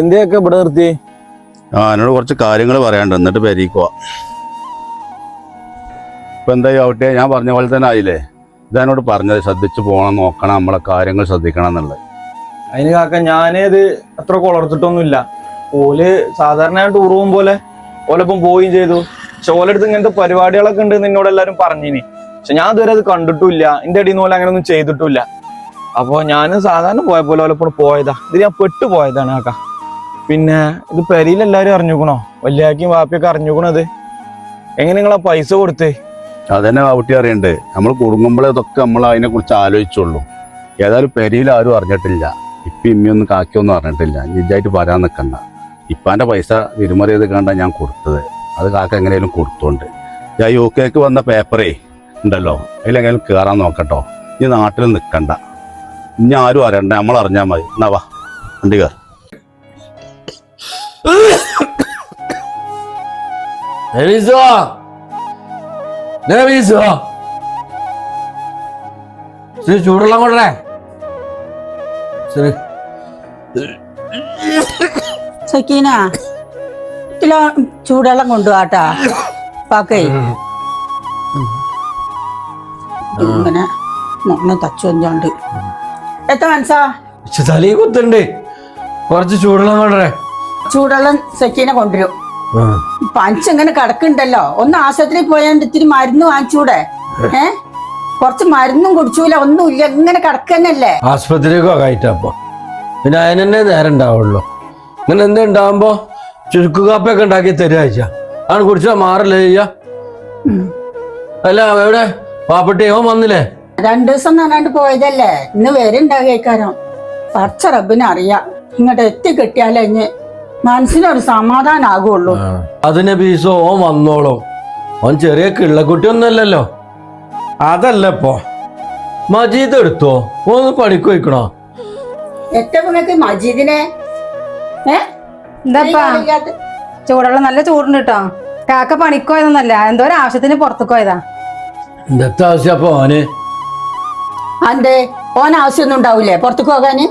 എന്തിയൊക്കെ ഇവിടെ നിർത്തി? ആ എന്നോട് കുറച്ച് കാര്യങ്ങൾ പറയാണ്ട് എന്നിട്ട് പെരീക്കുവാ. ഇപ്പൊ എന്തായി ആവട്ടെ? ഞാൻ പറഞ്ഞ പോലെ തന്നെ ആയില്ലേ? ഇതെന്നോട് പറഞ്ഞത്. ശ്രദ്ധിച്ച് പോകണം നോക്കണം നമ്മളെ കാര്യങ്ങൾ ശ്രദ്ധിക്കണം എന്നുള്ളത്. അതിന് കാക്ക ഞാനേത് അത്ര കൊളർത്തിട്ടൊന്നുമില്ല. ഓൽ സാധാരണ ടൂർ പോകും പോലെ ഓലപ്പം പോവുകയും ചെയ്തു. പക്ഷെ ഓലടുത്ത് ഇങ്ങനത്തെ പരിപാടികളൊക്കെ ഉണ്ട് നിന്നോട് എല്ലാരും പറഞ്ഞിനി. പക്ഷെ ഞാൻ ഇതുവരെ അത് കണ്ടിട്ടില്ല എന്റെ അടിയിൽ നിന്ന് പോലെ അങ്ങനെ ഒന്നും ചെയ്തിട്ടില്ല അപ്പൊ ഞാൻ സാധാരണ പോയ പോലെ ഓലപ്പോൾ പോയതാ. ഇത് ഞാൻ പെട്ടു പോയതാണ് കാക്ക. പിന്നെ ഇത് പെരിയിൽ എല്ലാരും അറിഞ്ഞുക്കണോ? വല്യാക്കിയും വാപ്പിയൊക്കെ അറിഞ്ഞുക്കണത്? എങ്ങനെ നിങ്ങളാ പൈസ കൊടുത്തേ? അതന്നെ വാവുട്ടി അറിയണ്ടേ നമ്മൾ കുടുങ്ങുമ്പോഴേ ഇതൊക്കെ നമ്മൾ അതിനെ കുറിച്ച് ആലോചിച്ചുള്ളൂ ഏതായാലും പെരിയിൽ ആരും അറിഞ്ഞിട്ടില്ല. ഇപ്പം ഇമ്മിയൊന്നും കാക്കിയൊന്നും അറിഞ്ഞിട്ടില്ല. നിജായിട്ട് വരാൻ നിൽക്കണ്ട ഇപ്പാന്റെ പൈസ തിരുമറി കണ്ട ഞാൻ കൊടുത്തത്. അത് കാക്ക എങ്ങനെയും കൊടുത്തോണ്ട്. ഞാൻ യു കെക്ക് വന്ന പേപ്പറേ ഉണ്ടല്ലോ. അതിലെങ്ങനെയും കയറാൻ നോക്കട്ടോ. ഈ നാട്ടിൽ നിൽക്കണ്ട ഇനി ആരും അറിയണ്ട. നമ്മൾ അറിഞ്ഞാൽ മതി. എന്നാ വാ. വണ്ടി കയർ നബീസോ നബീസോ ശരി ചൂടുള്ള കൊണ്ടേ ശരി സക്കീന കിലോ ചൂടുവെള്ളം കൊണ്ടുപോട്ടാ പാക്കേ ഇങ്ങനെ മുന്നെ തച്ചു വന്നോണ്ട് എത്ര മനസ്സാ? പക്ഷെ തലേ കുത്തുണ്ട്. കുറച്ച് ചൂടുള്ള കൊണ്ടേ ചൂടുവെള്ളം സക്കീനെ കൊണ്ടുവരും. പഞ്ച് ഇങ്ങനെ കിടക്കുന്നുണ്ടല്ലോ. ഒന്ന് ആശുപത്രിയിൽ പോയാണ്ട് ഇത്തിരി മരുന്ന് വാങ്ങിച്ചൂടെ? ഏ? കുറച്ച് മരുന്നും കുടിച്ചൂല ഒന്നുമില്ല ഇങ്ങനെ കിടക്കന്നല്ലേ? ആശുപത്രി കയറ്റപ്പോ. പിന്നെ അതിനെന്നെ നേരം ഉണ്ടാവുള്ളൂ. ഇങ്ങനെ എന്താ ഉണ്ടാവുമ്പോ ചുരുക്കുകാപ്പൊക്കെ ഉണ്ടാക്കി തരാഴ്ച ആണ് കുടിച്ചാ മാറില്ല ചെയ്യാ? അല്ല എവിടെ? പാപ്പട്ടി ഓൻ വന്നില്ലേ? രണ്ടു ദിവസം നന്നാണ്ട് പോയതല്ലേ? ഇന്ന് വരുണ്ടാകാരോ പച്ച റബ്ബിനെ അറിയാം ഇങ്ങോട്ട് എത്തി കിട്ടിയാലേ ഇനി മനസ്സിനൊരു സമാധാനാകുള്ളൂ. അതിന് ബീസോ ഓൻ വന്നോളും. ഓൻ ചെറിയ കിള്ളക്കുട്ടിയൊന്നുമല്ലല്ലോ. അതല്ല ഇപ്പോ മജീദ് എടുത്തോ? ഒന്ന് പണിക്ക് വയ്ക്കണോ ഏറ്റവും നിങ്ങൾക്ക് മജീദിനെ? എന്താപ്പാ? ചൂടുള്ള നല്ല ചൂടുണ്ട് കേട്ടോ കാക്ക പണിക്കോയതൊന്നല്ല എന്തോ ഒരു ആവശ്യത്തിന് പുറത്തേക്ക് എന്താ ഇന്നത്തെ ആവശ്യം അപ്പൊ ഓന്? അന്റെ ഓൻ ആവശ്യമൊന്നും ഉണ്ടാവൂലേ? പുറത്തേക്ക് പോകാന്?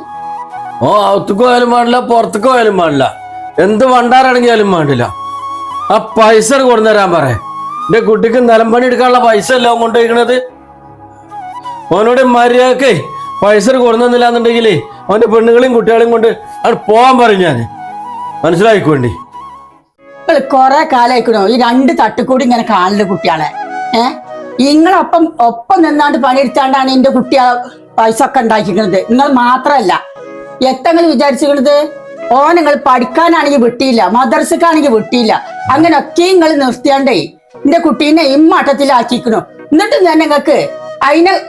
ഓ അകത്തേക്ക് പോയാലും പാടില്ല പുറത്തേക്ക് പോയാലും പാടില്ല. എന്ത് വണ്ടാറടങ്ങിയാലും വേണ്ടില്ല. ആ പൈസ കൊണ്ടു തരാൻ പറ. എന്റെ കുട്ടിക്ക് നിലം പണി എടുക്കാനുള്ള പൈസ ഓൻ കൊണ്ടുപോയിക്കണത്? ഓനോട് മര്യാദക്കേ പൈസ കൊടുന്നില്ല എന്നുണ്ടെങ്കിലേ അവന്റെ പെണ്ണുങ്ങളെയും കുട്ടികളെയും കൊണ്ട് അവിടെ പോവാൻ പറയും ഞാൻ മനസ്സിലായിക്കോണ്ടി കൊറേ കാലായിക്കണോ ഈ രണ്ട് തട്ടുകൂടി ഇങ്ങനെ കാണുന്ന കുട്ടികളെ. ഏ? നിങ്ങളൊപ്പം ഒപ്പം നിന്നാണ്ട് പണിയെടുത്താണ്ടാണ് എന്റെ കുട്ടിയെ പൈസ ഒക്കെ ഉണ്ടാക്കിക്കുന്നത് നിങ്ങൾ മാത്രല്ല. എത്തങ്ങൾ വിചാരിച്ചിരുന്നത് ഓ നിങ്ങൾ പഠിക്കാനാണെങ്കിൽ വിട്ടിയില്ല മദർസക്കാണെങ്കിൽ വിട്ടിയില്ല. അങ്ങനെ ഒക്കെ നിങ്ങൾ നിർത്തിയാണ്ടേ എന്റെ കുട്ടീനെ ഇമ്മട്ടത്തിലാക്കിക്കണു എന്നിട്ട് ഞാൻ നിങ്ങൾക്ക് അതിനെ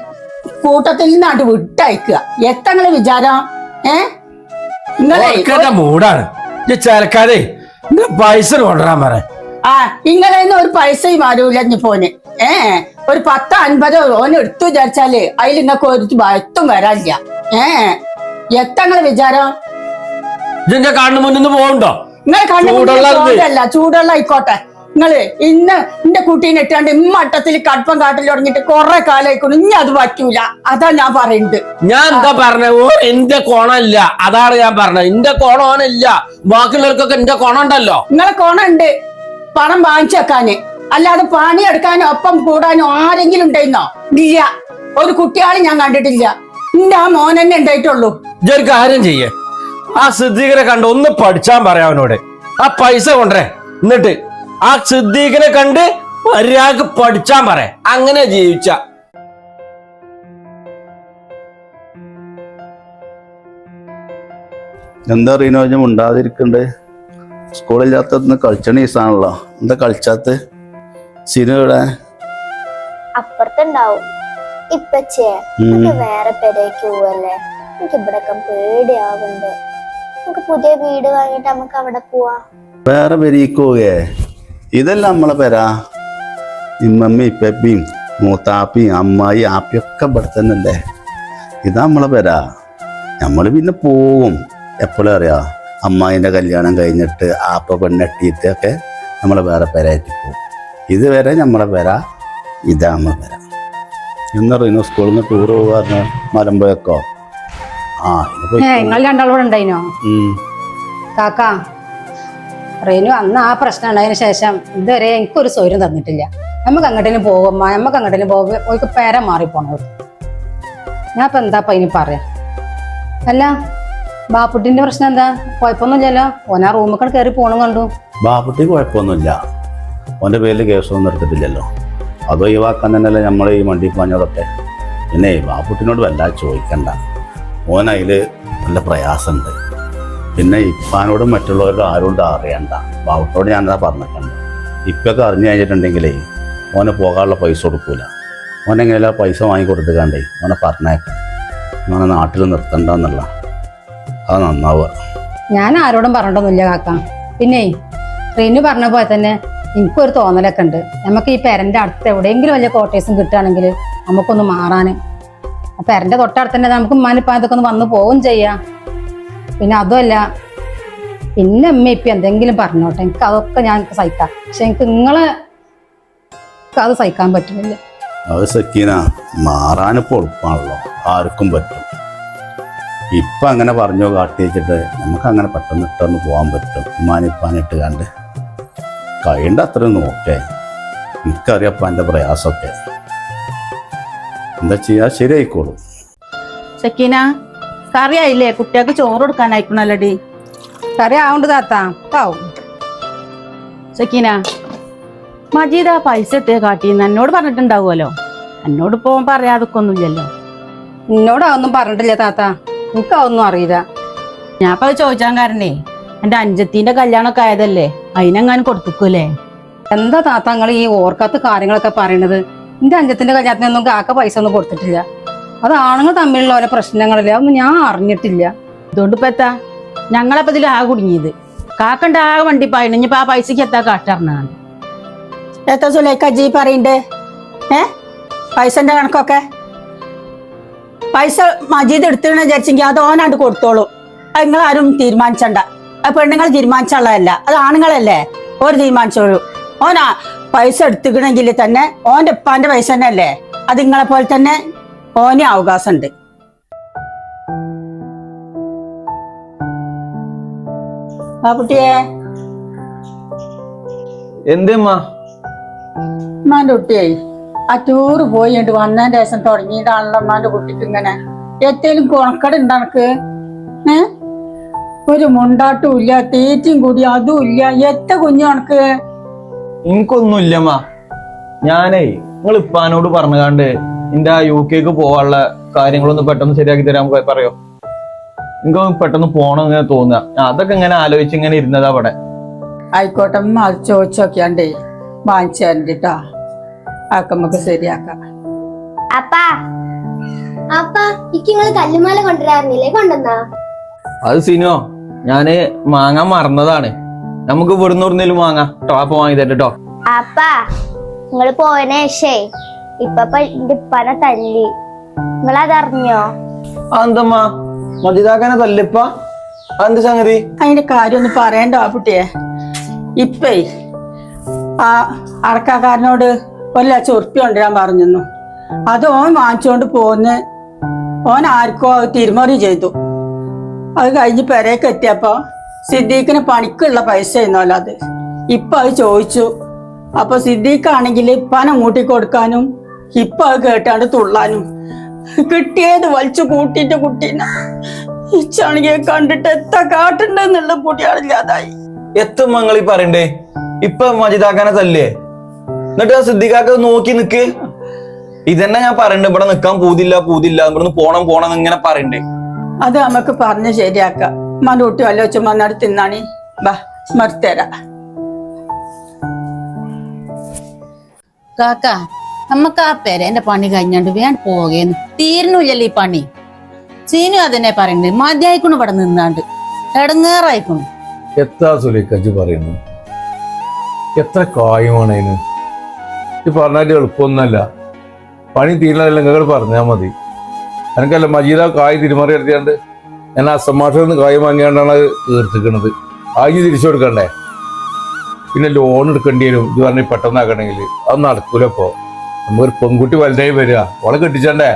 കൂട്ടത്തിൽ നിന്നാണ്ട് വിട്ടയക്കുക. എത്തങ്ങൾ വിചാരം? ഏ? നിങ്ങളെ മൂടാണ്. പൈസ കൊണ്ടുവരാൻ പറ. ആ ഇങ്ങളെന്ന് ഒരു പൈസയും ഇനി പോന്. ഏ? ഒരു പത്ത് അൻപതോ ഓന് എടുത്തു വിചാരിച്ചാൽ അതിൽ നിങ്ങൾക്ക് ഒരു എത്തും വരാനില്ല. ഏ? എത്തങ്ങളെ വിചാരം? ഇതിന്റെ കണ്ണു മുന്നിൽ നിന്ന് പോകണ്ടോ നിങ്ങളെ ചൂടുള്ള ആയിക്കോട്ടെ നിങ്ങൾ ഇന്ന് എന്റെ കുട്ടീനെ ഇട്ടാണ്ട് ഇമ്മട്ടത്തിൽ കടുപ്പം കാട്ടിൽ തുടങ്ങിയിട്ട് കുറെ കാലായിക്കൊണ്ട് ഇനി അത് പറ്റൂല. അതാ ഞാൻ പറയുന്നത് ഞാൻ എന്താ പറഞ്ഞ? എന്റെ കോണല്ല. അതാണ് ഞാൻ പറഞ്ഞത്. എന്റെ കോണോനല്ല ബാക്കിയുള്ളവർക്കൊക്കെ എന്റെ കോണുണ്ടല്ലോ നിങ്ങളെ കോണുണ്ട് പണം വാങ്ങിച്ചു വെക്കാന്. അല്ലാതെ പണിയെടുക്കാനോ ഒപ്പം കൂടാനും ആരെങ്കിലും ഉണ്ടായിരുന്നോ ഇല്ല. ഒരു കുട്ടിയാളെ ഞാൻ കണ്ടിട്ടില്ല. എന്റെ ആ മോനെന്നെ ഉണ്ടായിട്ടുള്ളൂ. ഇതൊരു കാര്യം ചെയ്യേ. ആ സിദ്ദീഖിനെ കണ്ട് ഒന്ന് പഠിച്ചാൻ പറയാം അവനോട്. ആ പൈസ കൊണ്ടേ എന്നിട്ട് ആ സിദ്ദീഖിനെ കണ്ട് ഒരാൾക്ക് പഠിച്ചാൻ പറയാം. അങ്ങനെ ജീവിച്ച. എന്താ റീനോജം ഉണ്ടാതിരിക്കണ്ടേ സ്കൂളില്ലാത്തന്ന് കളിച്ചണ ഈസാണല്ലോ എന്താ കളിച്ചാത്ത? സിനു ഇവിടെ അപ്പുറത്തുണ്ടാവും. ഇപ്പച്ചേ വേറെ പേരേക്ക് പോവല്ലേ? എനിക്ക് ഇവിടെ പേടിയാവുന്നുണ്ട്. നമുക്ക് പുതിയ വീട് വാങ്ങിയിട്ട് നമുക്ക് അവിടെ പോവാ. വേറെ പെരീക്കോകേ. ഇതല്ല നമ്മളെ പെരാ. ഇമ്മമ്മി ഇപ്പയും മൂത്താപ്പിയും അമ്മായി ആപ്പിയൊക്കെ ഇവിടെ തന്നെയല്ലേ? ഇതാ നമ്മളെ പെരാ. നമ്മൾ പിന്നെ പോവും. എപ്പോഴും അറിയാം? അമ്മായിന്റെ കല്യാണം കഴിഞ്ഞിട്ട് ആപ്പ പെണ്ണെട്ടിയിട്ട് ഒക്കെ നമ്മൾ വേറെ പെരയായിട്ട് പോകും ഇതുവരെ നമ്മളെ പെര ഇതാ നമ്മളെ പെര. പറയുന്നു സ്കൂളിൽ നിന്ന് ടൂർ പോകാറുണ്ട് മലമ്പുഴക്കോ? നിങ്ങൾ ഉണ്ടായിനോ. കാക്ക റേനു അന്ന് ആ പ്രശ്നം ഉണ്ടായതിനു ശേഷം ഇതുവരെ എനിക്കൊരു സ്വരം തന്നിട്ടില്ല. നമുക്ക് അങ്ങോട്ടേലും പോകുമ്പോ നമുക്ക് അങ്ങോട്ടേലും പോകുമ്പോ ഓൾക്ക് പേര മാറിപ്പോണോ. ഞാൻ ഇപ്പൊ എന്താ ഇനി പറയാ? അല്ല ബാപ്പുട്ടിന്റെ പ്രശ്നം എന്താ? കുഴപ്പമൊന്നുമില്ലല്ലോ. ഓനാ റൂമിൽ കയറി പോണു കണ്ടു. ബാപ്പുട്ടി കുഴപ്പമൊന്നുമില്ല. ഓന്റെ പേരിൽ കേസൊന്നും എടുത്തിട്ടില്ലല്ലോ. അത് ഒഴിവാക്കാൻ തന്നെയല്ലേ നമ്മൾ ഈ വണ്ടി പാഞ്ഞതൊക്കെ പിന്നെ ബാപ്പുട്ടിനോട് വല്ലാതെ ചോദിക്കണ്ട. ഓൻ അതിൽ നല്ല പ്രയാസമുണ്ട്. പിന്നെ ഇപ്പാനോടും മറ്റുള്ളവരോടും ആരോടും അറിയണ്ട. ബാബുട്ടോട് ഞാൻ എന്താ പറഞ്ഞിട്ടുണ്ട് ഇപ്പൊക്കെ അറിഞ്ഞു കഴിഞ്ഞിട്ടുണ്ടെങ്കിലേ ഓന് പോകാനുള്ള പൈസ കൊടുക്കൂല. ഓനെങ്ങനെയല്ല പൈസ വാങ്ങി കൊടുത്തുകണ്ടേ ഓനെ പറഞ്ഞേക്കാം. ഓനെ നാട്ടിൽ നിർത്തണ്ടെന്നുള്ള. അത് നന്നാവുക. ഞാൻ ആരോടും പറഞ്ഞിട്ടൊന്നുമില്ല കാക്ക. പിന്നെ റീനു പറഞ്ഞ പോലെ തന്നെ എനിക്കൊരു തോന്നലൊക്കെ ഉണ്ട്. നമുക്ക് ഈ പെരന്റെ അടുത്ത് എവിടെയെങ്കിലും വലിയ കോട്ടേഴ്സും കിട്ടുകയാണെങ്കിൽ നമുക്കൊന്ന് മാറാന് ആ എന്റെ തൊട്ടടുത്ത് തന്നെ നമുക്ക് ഉമ്മാനിപ്പം ഒന്ന് വന്നു പോവും ചെയ്യാം. പിന്നെ അതുമല്ല പിന്നെ അമ്മ ഇപ്പം എന്തെങ്കിലും പറഞ്ഞോട്ടെ. എനിക്ക് അതൊക്കെ ഞാൻ സഹിക്കാം. പക്ഷെ എനിക്ക് നിങ്ങളെ അത് സഹിക്കാൻ പറ്റുന്നില്ല. അത് സക്കീന മാറാനിപ്പോൾ എളുപ്പമാണല്ലോ ആർക്കും പറ്റും. ഇപ്പം അങ്ങനെ പറഞ്ഞോ കാട്ടി വെച്ചിട്ട് നമുക്ക് അങ്ങനെ പെട്ടെന്ന് ഇട്ടൊന്ന് പോകാൻ പറ്റും. ഉമ്മാനിപ്പാനിട്ട് കണ്ട്. കഴിയേണ്ട അത്രയും നോക്കേ. എനിക്കറിയപ്പം എന്റെ പ്രയാസമൊക്കെ. എന്താ ചെയ്യാ? ശരിയായിക്കോളും. സക്കീന കറിയായില്ലേ? കുട്ടികൾക്ക് ചോറ് കൊടുക്കാനായിക്കണല്ലോടി. കറി ആവണ്ട് താത്ത. ആവും സക്കീന മജീദ് ആ പൈസ എത്തിയ കാട്ടിന്ന് എന്നോട് പറഞ്ഞിട്ടുണ്ടാവുമല്ലോ എന്നോട് ഇപ്പോ പറയാതൊക്കൊന്നുമില്ലല്ലോ. എന്നോട് അതൊന്നും പറഞ്ഞിട്ടില്ല താത്ത. എനിക്ക് അതൊന്നും അറിയില്ല. ഞാൻ ഇപ്പൊ അത് ചോദിച്ചാൻ കാരണേ എന്റെ അഞ്ചത്തിന്റെ കല്യാണമൊക്കെ ആയതല്ലേ? അതിനെങ്ങാനും കൊടുത്തുക്കൂലേ എന്താ താത്ത നിങ്ങൾ ഈ ഓർക്കാത്ത കാര്യങ്ങളൊക്കെ പറയണത്? എന്റെ അഞ്ചത്തിന്റെ കല്യാണത്തിനൊന്നും കാക്ക പൈസ ഒന്നും കൊടുത്തിട്ടില്ല. അത് ആണുങ്ങൾ തമ്മിലുള്ള ഓരോ പ്രശ്നങ്ങളില്ലേ? അതൊന്നും ഞാൻ അറിഞ്ഞിട്ടില്ല. ഇതുകൊണ്ട് ഇപ്പൊ എത്താ ഞങ്ങളപ്പോ ഇതിൽ ആ കുടുങ്ങിയത്. കാക്കണ്ട ആ വണ്ടി പായണം ഇനിയിപ്പോ ആ പൈസക്ക് എത്താ കാട്ടറിനാണ് എത്ര സുലേഖ ജി പറയണ്ടേ? ഏ? പൈസന്റെ കണക്കൊക്കെ? പൈസ മജീദ് എടുത്തിരുന്ന വിചാരിച്ചെങ്കിൽ അത് ഓനാണ്ട് കൊടുത്തോളൂ. അത് നിങ്ങൾ ആരും തീരുമാനിച്ചണ്ട. അത് പെണ്ണുങ്ങൾ തീരുമാനിച്ചുള്ളതല്ല. അത് ആണുങ്ങളല്ലേ? ഓര് തീരുമാനിച്ചോളൂ. ഓനാ പൈസ എടുത്തിക്കണമെങ്കിൽ തന്നെ ഓന്റെ ഉപ്പാന്റെ പൈസ തന്നെ അല്ലേ അത് നിങ്ങളെ പോലെ തന്നെ ഓന് അവകാശമുണ്ട്. ആ കുട്ടിയെ. ഉമ്മാന്റെ കുട്ടിയെ ആ ടൂറ് പോയിട്ട് വന്നതിന്റെ ശേഷം തുടങ്ങിയിട്ടാണല്ലോ ഉമ്മാന്റെ കുട്ടിക്ക് ഇങ്ങനെ. എത്തേലും കൊണക്കട ഉണ്ടനക്ക് ഏ? ഒരു മുണ്ടാട്ടും ഇല്ല തേറ്റും കൂടി അതും ഇല്ല. എത്ത കുഞ്ഞു കണക്ക് എനിക്കൊന്നുമില്ലമ്മ. ഞാനേ നിങ്ങൾ ഇപ്പാനോട് പറഞ്ഞുകാണ്ട് എന്റെ ആ യു കെക്ക് പോവാനുള്ള കാര്യങ്ങളൊന്ന് പെട്ടെന്ന് ശരിയാക്കി തരാൻ പറയോ? എനിക്ക് പെട്ടെന്ന് പോകണം ഇങ്ങനെ തോന്നുക. അതൊക്കെ ഇങ്ങനെ ആലോചിച്ച് ഇങ്ങനെ ഇരുന്നതാ അവിടെ. ആയിക്കോട്ടെ അത് ചോദിച്ചോക്കിയാണ്ടേ വാങ്ങിച്ചു തരണ്ടിട്ടാ. ആക്ക നമുക്ക് ശരിയാക്കാം. അപ്പാ അപ്പാ കല്ലുമാല കൊണ്ടുവരാറില്ലേ കൊണ്ടുവന്നാ? അത് സിനോ ഞാൻ മാങ്ങാൻ മറന്നതാണ്. നമുക്ക് ഇവിടുന്ന് ഇവിടുന്നേലും വാങ്ങാം. കേട്ടോ അപ്പൊ വാങ്ങി തരട്ടോ അപ്പാ നിങ്ങൾ പോയതിനു ശേഷേ ഇപ്പ എന്റെ പന തല്ലി. നിങ്ങളതറിഞ്ഞോ? എന്തമ്മാ? മതിതാക്കാനെ തല്ലിപ്പ? അതെന്ത് സംഗതി? അതിന്റെ കാര്യം ഒന്ന് പറയണ്ട ആ കുട്ടിയെ. ഇപ്പേ ആ അടക്കാക്കാരനോട് ഒരു ലക്ഷം ഉറുപ്പി കൊണ്ടുവരാൻ പറഞ്ഞിരുന്നു. അത് ഓൻ വാങ്ങിച്ചുകൊണ്ട് പോന്ന് ഓൻ ആർക്കോ തിരുമറി ചെയ്തു. അത് കഴിഞ്ഞ് പെരേക്ക് എത്തിയപ്പോ സിദ്ദീഖിന് പണിക്കുള്ള പൈസ ആയിരുന്നല്ലോ അത്. ഇപ്പൊ അത് ചോദിച്ചു. അപ്പൊ സിദ്ദീഖാണെങ്കിൽ പണം മൂട്ടി കൊടുക്കാനും ഇപ്പൊ അത് കേട്ടാണ്ട് തുള്ളാനും. കിട്ടിയത് വലിച്ചു കൂട്ടിട്ട് കുട്ടീനെ. ഇച്ചാണെങ്കിൽ കണ്ടിട്ട് എത്ര കാട്ടുണ്ടെന്നുള്ള പൊടിയാളില്ലാതായി എത്തും മങ്ങൾ ഈ പറയണ്ടേ? ഇപ്പൊ മജിതാക്കാനെ തല്ലേ എന്നിട്ട് ആ സിദ്ദിഖാക്ക നോക്കി നിക്ക്. ഇതന്നെ ഞാൻ പറയണ്ട ഇവിടെ നിക്കാൻ പൂതില്ല പൂതില്ല. ഇവിടുന്ന് പോണം പോണം ഇങ്ങനെ പറയണ്ടേ? അത് നമുക്ക് പറഞ്ഞ് ശരിയാക്കാം. ഉമ്മാന്റെ കുട്ടി വല്ല വെച്ച് വന്നാട് തിന്നാണി. ബാ മറുത്തരാ കാക്ക നമുക്ക് ആ പെരേന്റെ പണി കഴിഞ്ഞാണ്ട് വേണ്ട പോകേന്ന് തീരുന്നില്ലല്ലോ ഈ പണി. സീനു അതന്നെ പറയുന്നത് മതിയായിക്കൊണ്ട് ഇവിടെ നിന്നാണ്ട്. ഇടങ്ങേറായിക്കുണു എത്ര സുലേഖജ് പറയുന്നു? എത്ര കായമാണ് അതിന് ഇത് പറഞ്ഞാൽ എളുപ്പമൊന്നല്ല പണി തീരണതല്ല നിങ്ങൾ പറഞ്ഞാൽ മതി. എനിക്കല്ല മജീദ കായ് തിരുമാറി എടുത്തിയാണ്ട് ഞാൻ ആ സമാഷത്തിൽ നിന്ന് കായം വാങ്ങിയാണ്ടാണ് അത് തീർത്തിക്കണത്. ആയി തിരിച്ചു കൊടുക്കണ്ടേ? പിന്നെ ലോൺ എടുക്കേണ്ടി വരും. ഇത് പറഞ്ഞ് പെട്ടെന്നാക്കണമെങ്കിൽ. അത് നടക്കൂല ഇപ്പോ. നമുക്കൊരു പെൺകുട്ടി വലുതായി വരിക. ഓളെ കെട്ടിച്ചണ്ടേ?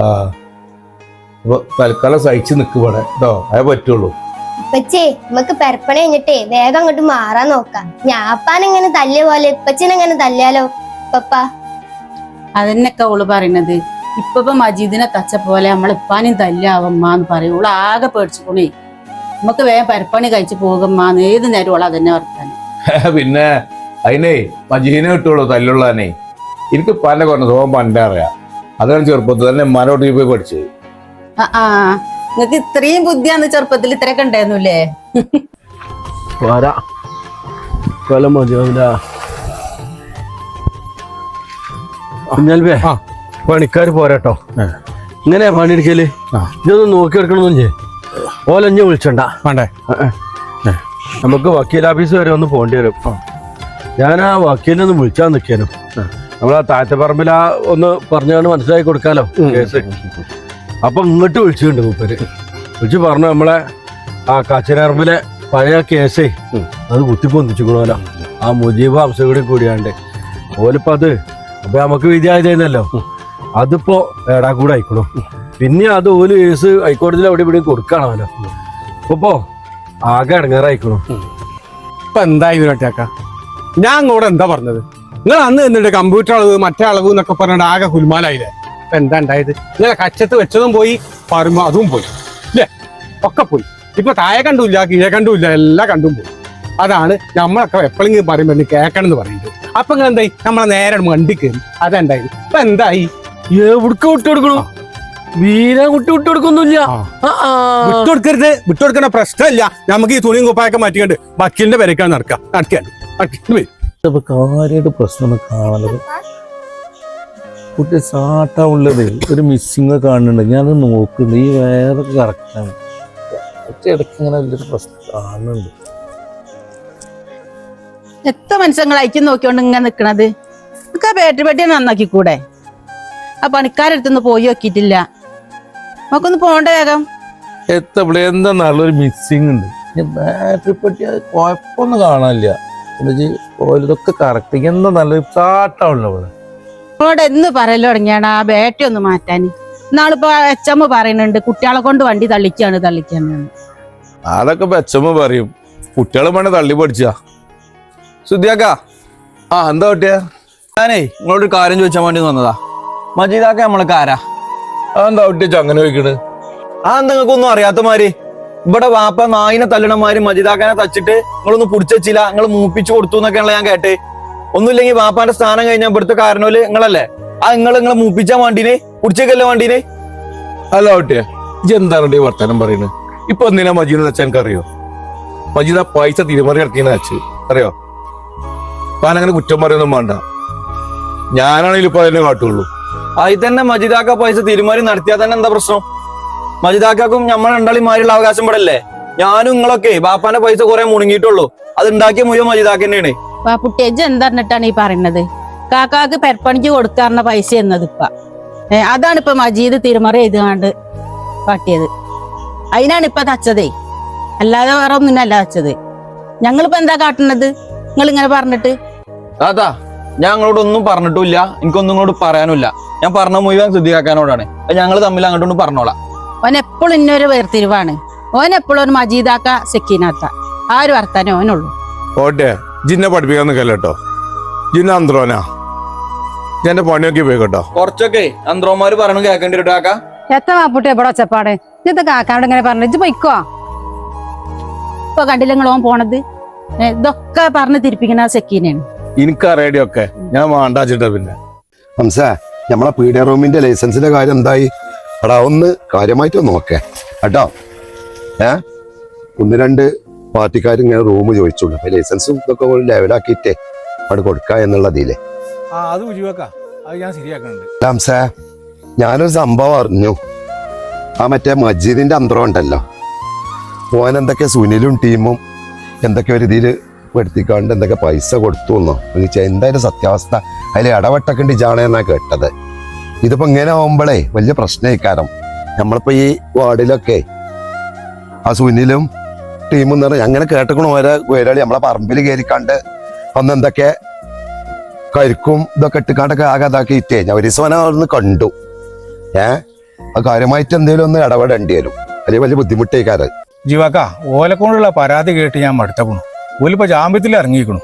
ആ. അപ്പൊ തൽക്കാലം സഹിച്ച് നിൽക്കുവാടെ കേട്ടോ. അതേ പറ്റുള്ളൂ. ഇപ്പച്ചേ നമുക്ക് പെരപ്പണ കഴിഞ്ഞിട്ടേ വേഗം അങ്ങോട്ട് മാറാൻ നോക്കാം. ഞാപ്പാൻ എങ്ങനെ തല്ലിയ പോലെ ഇപ്പച്ചനെങ്ങനെ തല്ലിയാലോ? പപ്പ അതന്നെയൊക്കെ ഓൾ പറയണത്? ഇപ്പൊ മജീദിനെ തച്ച പോലെ നമ്മളെ ഇപ്പാനും തല്ലാവമ്മാന്ന് പറയും. ഓൾ ആകെ പേടിച്ചുകൊണേ നമുക്ക് വേഗം പരപ്പണി കഴിച്ചു പോകുമ്മാന്ന് ഏത് നേരം ഓള അതന്നെ വർത്താനം. പിന്നെ അതിനെ മജീദിനെ കിട്ടുള്ളൂ തല്ലുള്ളതന്നെ എനിക്ക് പല കുറഞ്ഞ സ്വഭാവം പണ്ടേ അറിയാം. അതാണ് ചെറുപ്പത്തിൽ തന്നെ മരോട്ടി പോയി പഠിച്ചത്. ആ ആ. നിങ്ങക്ക് ഇത്രയും ബുദ്ധിയാന്ന് ചെറുപ്പത്തിൽ ഇത്രയൊക്കെ ഉണ്ടായിരുന്നുല്ലേ? വരാ. കൊല്ലം മതിയാവില്ല കുഞ്ഞാൽബേ ആ. പണിക്കാർ പോരാട്ടോ. ഇങ്ങനെ പണിയെടുക്കൽ? ഇതൊന്നും ഇതൊന്നും ചെയ്യേ. ഓലഞ്ഞ് വിളിച്ചണ്ട. വേണ്ടേ? നമുക്ക് വക്കീൽ ഓഫീസ് വരെ ഒന്ന് പോകേണ്ടി വരും. ഞാൻ ആ വക്കീലിനെ ഒന്ന് വിളിച്ചാൽ നിൽക്കാനും നമ്മളാ താഴത്തെപ്പറമ്പിൽ ആ ഒന്ന് പറഞ്ഞാണ് മനസ്സിലാക്കി കൊടുക്കാലോ കേസ്. അപ്പൊ ഇങ്ങോട്ട് വിളിച്ചിട്ടുണ്ട് മൂപ്പര്. വിളിച്ച് പറഞ്ഞു നമ്മളെ ആ കച്ചനറമ്പിലെ പഴയ കേസേ അത് കുത്തിപ്പൊന്തിച്ചുക്കണമല്ലോ ആ മുജീബ് ഹംസ കൂടി കൂടിയാണ്ട്. ഓലിപ്പത് അപ്പൊ നമുക്ക് വിധിയായതല്ലോ അതിപ്പോ ഏടാ കൂടെ ആയിക്കോളും. പിന്നെ അത് ഒരു കേസ് ഹൈക്കോടതിയിൽ അവിടെ ഇവിടെ കൊടുക്കണമല്ലോ അപ്പോ ആകെ ഇടങ്ങാറായിക്കണു ഇപ്പൊ എന്തായി ഇതിനൊറ്റേക്ക ഞാൻ അങ്ങോട്ട് എന്താ പറഞ്ഞത്? നിങ്ങൾ അന്ന് എന്നിട്ട് കമ്പ്യൂട്ടർ അളവ് മറ്റേ അളവ് എന്നൊക്കെ പറഞ്ഞിട്ട് ആകെ കുൽമാലായില്ലേ ഇപ്പൊ എന്താ ഉണ്ടായത്? ഇങ്ങനെ കച്ചത്ത് വെച്ചതും പോയി പറയുമ്പോ അതും പോയി. ഇല്ലേ? ഒക്കെ പോയി. ഇപ്പൊ താഴെ കണ്ടുമില്ല കീഴെ കണ്ടുമില്ല എല്ലാം കണ്ടും പോയി. അതാണ് നമ്മളൊക്കെ എപ്പോഴെങ്കിലും പറയുമ്പോൾ കേൾക്കണം എന്ന് പറയുന്നത്. അപ്പൊ നിങ്ങൾ എന്തായി നമ്മളെ നേരെ വണ്ടി കയറി. അതെന്തായി? ഇപ്പൊ എന്തായി? എവിടക്ക് വിട്ടുകൊടുക്കണു വീര കുട്ടി വിട്ടുകൊടുക്കൊന്നുമില്ല. വിട്ടുകൊടുക്കരുത് വിട്ടുകൊടുക്കണ പ്രശ്നമില്ല. നമുക്ക് ഈ തുണിയും കുപ്പായൊക്കെ മാറ്റിക്കൊണ്ട് വക്കീലിന്റെ പെരക്കാൻ നടക്കാം നടക്കാൻ കാര്യമായിട്ട് പ്രശ്നം കാണുന്നത്. കുട്ടി സാട്ടാ ഉള്ളത്. ഒരു മിസ്സിംഗ് കാണുന്നുണ്ട്. ഞാനത് നോക്കുന്നുണ്ട്. ഈ വേറെ കറക്റ്റാണ് ഇടയ്ക്ക് ഇങ്ങനെ വലിയൊരു പ്രശ്നം കാണുന്നുണ്ട്. എത്ര മനുഷ്യങ്ങൾ അയക്കും നോക്കിയോണ്ട് ഇങ്ങനെ നിക്കണത്? നമുക്ക് ആ ബാറ്ററി പെട്ടി നന്നാക്കി കൂടെ ആ പണിക്കാരടുത്തൊന്ന് പോയി നോക്കിയിട്ടില്ല. നമുക്കൊന്ന് പോണ്ട വേഗം. എത്തവിടെ എന്താ നല്ലൊരു മിസ്സിങ് ഉണ്ട്. ബാറ്ററി പെട്ടി അത് കുഴപ്പമൊന്നും കാണാനില്ല. ഇതൊക്കെ കറക്റ്റ് എന്താ നല്ലൊരു സാട്ടാണല്ലോ ഇവിടെ. നമ്മളോട് എന്ന് പറയല്ലോ തുടങ്ങിയാണ്. ആ ബാറ്ററി ഒന്ന് മാറ്റാൻ നാളിപ്പോ എച്ചമ്മ പറയുന്നുണ്ട് കുട്ടികളെ കൊണ്ട് വണ്ടി തള്ളിക്കാണ് തള്ളിക്കാണ് അതൊക്കെ പെച്ചമ്മ പറയും. കുട്ടികളെ വേണേ തള്ളി പഠിച്ചാ. സുദ്ധിയാക്ക ആ എന്താ പറ്റിയ? ഞാനേ നിങ്ങളോട് കാര്യം ചോദിച്ചാൻ വേണ്ടി വന്നതാ. മജീദാക്ക നമ്മളൊക്കെ ആരാ? അതെന്താ ഒട്ടിച്ച് അങ്ങനെ ചോദിക്കണ്? ആ നിങ്ങൾക്കൊന്നും അറിയാത്ത മാതിരി ഇവിടെ വാപ്പ നായിനെ തല്ലണമാര് മജിതാക്കാനെ തച്ചിട്ട് നിങ്ങളൊന്നും പിടിച്ചില്ല നിങ്ങൾ മൂപ്പിച്ചു കൊടുത്തു എന്നൊക്കെയാണല്ലോ ഞാൻ കേട്ടെ. ഒന്നുമില്ലെങ്കിൽ വാപ്പാന്റെ സ്ഥാനം കഴിഞ്ഞാൽ ഇവിടുത്തെ കാരണോൽ നിങ്ങളല്ലേ? ആ നിങ്ങൾ നിങ്ങളെ മൂപ്പിച്ചാൻ വേണ്ടിനെ പിടിച്ചേക്കല്ലേ വേണ്ടിനെ അല്ല ഇജ്ജ് എന്താണ് ഈ വർത്തമാനം പറയുന്നത് ഇപ്പൊ എന്തിനാ മജീദ് വെച്ചാൽ എനിക്കറിയോ മജീദ് ആ പൈസ തിരുമറി ഇറക്കിയെന്ന് വെച്ച് അറിയോ? താൻ അങ്ങനെ കുറ്റം പറയൊന്നും വേണ്ട. ഞാനാണെങ്കിൽ ഇപ്പൊ അതിനെ കാട്ടുള്ളൂ. അതിൽ തന്നെ മജിദാക്ക പൈസ തിരുമാറി നടത്തിയാൽ തന്നെ എന്താ പ്രശ്നം? മജിദാക്കും നമ്മൾ രണ്ടാളിമാരുള്ള അവകാശം പെടല്ലേ ഞാനും നിങ്ങളൊക്കെ ബാപ്പാന്റെ പൈസ കുറെ മുണങ്ങിയിട്ടുള്ളൂ. അത് ഉണ്ടാക്കിയ മുഴുവൻ മജിദാക്ക തന്നെയാണ്. ആ കുട്ടിയജ് ഈ പറയുന്നത് കാക്കാക്ക് പെരപ്പണിക്ക് കൊടുക്കാറുള്ള പൈസ എന്നത് ഇപ്പ. അതാണ് ഇപ്പൊ മജീദ് തിരുമറി എഴുതാണ്ട് കാട്ടിയത്. അതിനാണ് ഇപ്പൊ തച്ചതേ. അല്ലാതെ വേറെ ഒന്നിനല്ല തച്ചത്. ഞങ്ങളിപ്പോ എന്താ കാട്ടുന്നത് നിങ്ങൾ ഇങ്ങനെ പറഞ്ഞിട്ട്? ഞാൻ നിങ്ങളോട് ഒന്നും പറഞ്ഞിട്ടില്ല എനിക്കൊന്നും ഇങ്ങോട്ട് പറയാനുമില്ല ഞാൻ പറഞ്ഞ മുഴുവൻ ശുദ്ധിയാക്കാനോടാണ് ഞങ്ങൾ തമ്മിൽ അങ്ങോട്ടൊന്ന് പറഞ്ഞോളാം. ഓൻ എപ്പോഴും ഇന്നൊരു വേർതിരിവാണ്. ഓൻ എപ്പോഴും ഒരു മജീദാക്ക സെക്കീനാത്ത. ആ ഒരു വർത്താനം ഓനുള്ളൂ. ഓട്ടെ ജിന്നെ പഠിപ്പിക്കാൻ നിൽക്കല്ലോ കേട്ടോ ജിന്ന അന്ത്രോനാ? എന്റെ പണിയൊക്കെ പോയി കേട്ടോ കുറച്ചൊക്കെ അന്ത്രോമാര് പറഞ്ഞു കേക്കണ്ടി വരും കാക്ക. എത്ര മാപ്പുട്ടി എവിടെ ഒച്ചപ്പാട്? ഇന്നത്തെ കാക്കാനോട് ഇങ്ങനെ പറഞ്ഞു. ഇജ്ജ് പൊയ്ക്കോ? ഇപ്പൊ കണ്ടില്ല നിങ്ങൾ ഓൻ പോണത്? ഇതൊക്കെ പറഞ്ഞ് തിരിപ്പിക്കുന്ന സെക്കീനാണ്. എനിക്കറിയാടിയൊക്കെ ഞാൻ വേണ്ടാച്ചിട്ട പിന്നെ. ഹംസ നമ്മളെ പീഡിയ റൂമിന്റെ ലൈസൻസിന്റെ കാര്യം എന്തായി? എടാ ഒന്ന് കാര്യമായിട്ട് നോക്കേ. കേട്ടോ? ഏ? ഒന്ന് രണ്ട് പാർട്ടിക്കാർ ഇങ്ങനെ റൂം ചോദിച്ചുള്ളൂ. അപ്പൊ ലൈസൻസും ഇതൊക്കെ ലെവലാക്കിയിട്ടേ അവിടെ കൊടുക്ക എന്നുള്ളതില്ലേ ഞാനൊരു സംഭവം അറിഞ്ഞു. ആ മറ്റേ മജീദിന്റെ അന്തരം ഉണ്ടല്ലോ. ഓൻ എന്തൊക്കെ സുനിലും ടീമും എന്തൊക്കെ ഒരു ഇതിൽ പെടുത്തിക്കാണ്ട് എന്തൊക്കെ പൈസ കൊടുത്തു എന്നോ? ചോദിച്ചാൽ എന്തായാലും സത്യാവസ്ഥ. അതിൽ ഇടപെട്ടൊക്കെ ജാണെന്നാണ് കേട്ടത്. ഇതിപ്പോ ഇങ്ങനെ ആവുമ്പോഴേ വലിയ പ്രശ്നമായിക്കാരം നമ്മളിപ്പോ ഈ വാർഡിലൊക്കെ ആ സുനിലും ടീമും എന്ന് പറഞ്ഞാൽ അങ്ങനെ കേട്ടക്കണ ഓരോ വേരാളി നമ്മളെ പറമ്പിൽ കയറിക്കാണ്ട് അന്ന് എന്തൊക്കെ കരിക്കും ഇതൊക്കെ ഇട്ടുകാണ്ടൊക്കെ ആകെ ഇതാക്കിയിട്ടേ. ഞാൻ ഒരു ദിവസം അവിടുന്ന് കണ്ടു. ഏ? ആ കാര്യമായിട്ട് എന്തെങ്കിലും ഒന്ന് ഇടപെടേണ്ടി വരും. വലിയ വലിയ ബുദ്ധിമുട്ടേക്കാറ് ജീവാക്ക ഓലെ കൊണ്ടുള്ള പരാതി കേട്ട് ഞാൻ മടുത്തക്കണു ഓലിപ്പോ ജാമ്യത്തിൽ ഇറങ്ങിയിക്കണു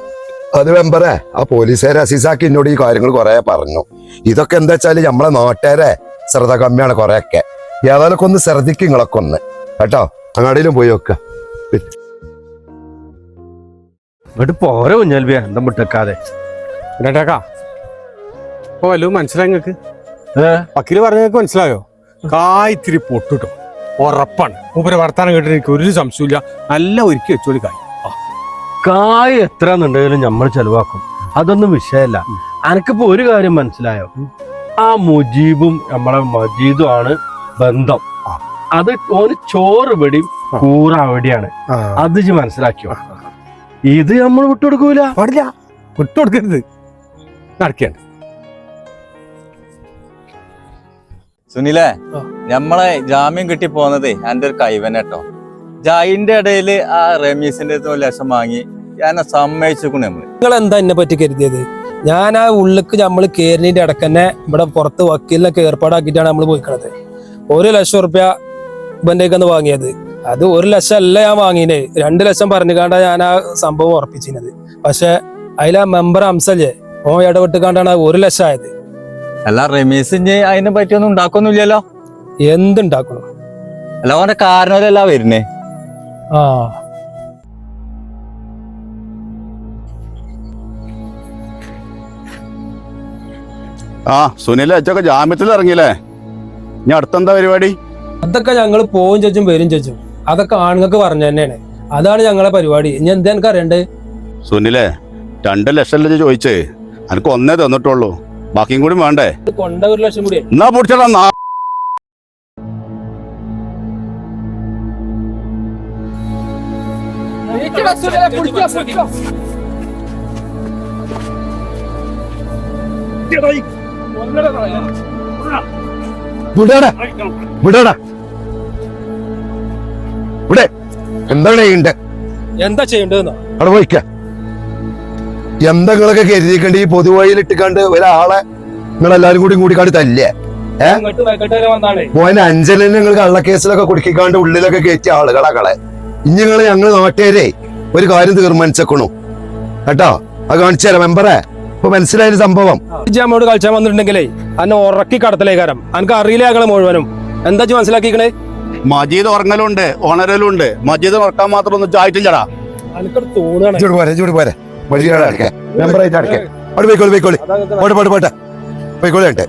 അത് വെമ്പറേ ആ പോലീസുകാരെ അസീസാക്കി എന്നോട് ഈ കാര്യങ്ങൾ കുറെ പറഞ്ഞു. ഇതൊക്കെ എന്താ വെച്ചാൽ നമ്മളെ നാട്ടുകാരെ ശ്രദ്ധ കമ്മിയാണ് കുറെയൊക്കെ. ഏതായാലും ഒന്ന് ശ്രദ്ധിക്കും നിങ്ങളൊക്കെ ഒന്ന്. കേട്ടോ? അങ്ങാടിയിലും പോയി നോക്ക. ഇങ്ങോട്ട് പോരെ കുഞ്ഞാൽബിയ എന്താ മുട്ടക്കാതെ മനസ്സിലായി നിങ്ങക്ക്? വക്കീൽ പറഞ്ഞ മനസ്സിലായോ? കായ് ഇത്തിരി പൊട്ടുട്ടോ. ഉറപ്പാണ്. ഉപരി വർത്താനം കേട്ടിട്ട് എനിക്ക് ഒരു സംശയമില്ല നല്ല ഒരുക്കി വെച്ചോളി കായ്. കായ് എത്ര എന്നുണ്ടെങ്കിലും നമ്മൾ ചെലവാക്കും. അതൊന്നും വിഷയമല്ല അനക്കിപ്പോ ഒരു കാര്യം മനസ്സിലായോ? ആ മുജീബും നമ്മളെ മജീദും ആണ് ബന്ധം അത് ഓന് ചോറ് വെടിയും കൂറ അവിടെയാണ് അത് മനസ്സിലാക്കിയോ? ഇത് നമ്മൾ വിട്ടുകൊടുക്കൂല. പാടില്ല. വിട്ടുകൊടുക്കരുത്. നടക്കേണ്ട. സുനിലേ നമ്മളെ ജാമ്യം കിട്ടി പോന്നതേ എന്റെ ഒരു കൈവനെട്ടോ ജായിന്റെ ഇടയിൽ ആ റമീസിന്റെ അടുത്ത് ലക്ഷം വാങ്ങി. ഞാൻ സമ്മതിച്ചിരിക്കണു നമ്മൾ. നിങ്ങൾ എന്താ എന്നെ പറ്റി കരുതിയത്? ഞാൻ ആ ഉള്ളിക്ക് നമ്മൾ കേറിനിന്റെ ഇടയ്ക്ക് തന്നെ ഇവിടെ പുറത്ത് വക്കീലിനൊക്കെ ഏർപ്പാടാക്കിയിട്ടാണ് നമ്മൾ പോയിക്കണത്. ഒരു ലക്ഷം റുപ്യ ഇവന്റേക്ക് വാങ്ങിയത്. അത് ഒരു ലക്ഷം അല്ല ഞാൻ വാങ്ങിയത് രണ്ട് ലക്ഷം പറഞ്ഞുകാണ്ടാണ് ഞാൻ ആ സംഭവം ഉറപ്പിച്ചിരുന്നത്. പക്ഷെ അതിലാ മെമ്പർ അംസല്ലേ ഓ ഇടപെട്ടുകാണ്ടാണ് ഒരു ലക്ഷം ആയത്. അല്ല റമീസ് ഇനി അതിനെ പറ്റിയൊന്നും ഉണ്ടാക്കൊന്നുമില്ലല്ലോ? എന്തുണ്ടാക്കണം? അല്ല അവന്റെ കാരണമല്ല വരുന്നേ? ആ. ആ സുനിൽ അച്ഛൊക്കെ ജാമ്യത്തിൽ ഇറങ്ങിയില്ലേ ഇനി അടുത്തെന്താ പരിപാടി? അതൊക്കെ ഞങ്ങൾ പോവും ചോദിച്ചും വരും ചോദിച്ചും അതൊക്കെ ആണുങ്ങൾക്ക് പറഞ്ഞു തന്നെയാണ്. അതാണ് ഞങ്ങളെ പരിപാടി. ഇനി എന്താ എനിക്ക് അറിയണ്ടേ? സുനിലെ രണ്ട് ലക്ഷം അല്ലേ ചോദിച്ചേ? എനിക്ക് ഒന്നേ തന്നിട്ടുള്ളൂ. ബാക്കിയും കൂടി വേണ്ടേ? ഇത് കൊണ്ട ഒരു ലക്ഷം കൂടി. എന്നാ പൊടിച്ചടാ നാ വിടാടാ. വിടാടാ. ഇവിടെ. എന്താണ് ചെയ്യണ്ടേ? എന്താ അവിടെ പോയിക്ക എന്തെങ്കിലൊക്കെ കരുതിക്കണ്ട് ഈ പൊതുവഴിയിൽ ഇട്ടിക്കാണ്ട് ഒരാളെ നിങ്ങളെല്ലാരും കൂടി കൂടിക്കാണ്ട് തല്ലേ? പോയെ അഞ്ചലിന് മോനെ നിങ്ങൾ കള്ളക്കേസിലൊക്കെ കുടുക്കിക്കാണ്ട് ഉള്ളിലൊക്കെ കയറ്റിയ ആളുകളെ കളെ. ഇനി നിങ്ങൾ ഞങ്ങൾ നാട്ടുകാരെ ഒരു കാര്യം തീർമാനിച്ചേക്കണു കേട്ടോ? അത് കാണിച്ചു തരാം മെമ്പറെ. ഇപ്പൊ മനസ്സിലായ സംഭവം. അമ്മയോട് കളിച്ചാൻ വന്നിട്ടുണ്ടെങ്കിലേ അന്നെ ഉറക്കി കടത്തലേക്കാരം എനിക്ക് അറിയില്ല ഞങ്ങളെ മുഴുവനും? എന്താ മനസ്സിലാക്കിക്കണേ? മജീദ് ഉറങ്ങലുണ്ട് ഉണരലുണ്ട്. മജീദ് ഉറക്കാൻ മാത്രം ഒന്നും ആയിട്ടില്ലടാ ചൂട് പോരെ ചൂട് പോരെ. വഴിയുടെ അടക്കേ മെമ്പറായിട്ട് അടക്കേ അവിടെ പോയിക്കോളി പോയിക്കോളി. പോട്ടെ പോട്ടെ പോട്ടെ പോയിക്കോളി കേട്ടെ.